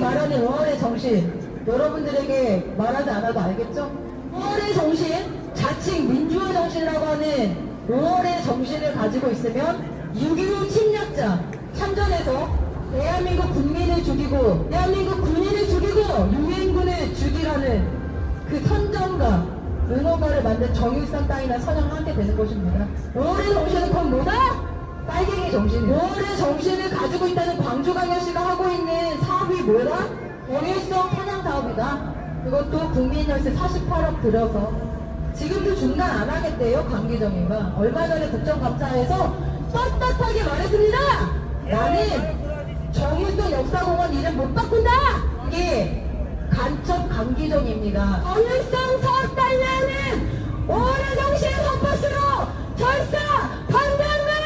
말하는 5월의 정신 여러분들에게 말하지 않아도 알겠죠? 5월의 정신 자칭 민주화 정신이라고 하는 5월의 정신을 가지고 있으면 6.25 침략자 참전해서 대한민국 국민을 죽이고 대한민국 군인을 죽이고 유엔군을 죽이라는 그 선정가 은호가를 만든 정일성 땅이나 선영을 하게 되는 것입니다. 5월의 정신은 그건 뭐다? 빨갱이 정신. 5월의 정신을 뭐다? 정일성 사냥 사업이다. 그것도 국민 열세 48억 들여서 지금도 중단 안 하겠대요 강기정이가 얼마 전에 국정감사에서 떳떳하게 말했습니다. 나는 정일성 역사공원 이름 못 바꾼다. 이게 간첩 강기정입니다. 정일성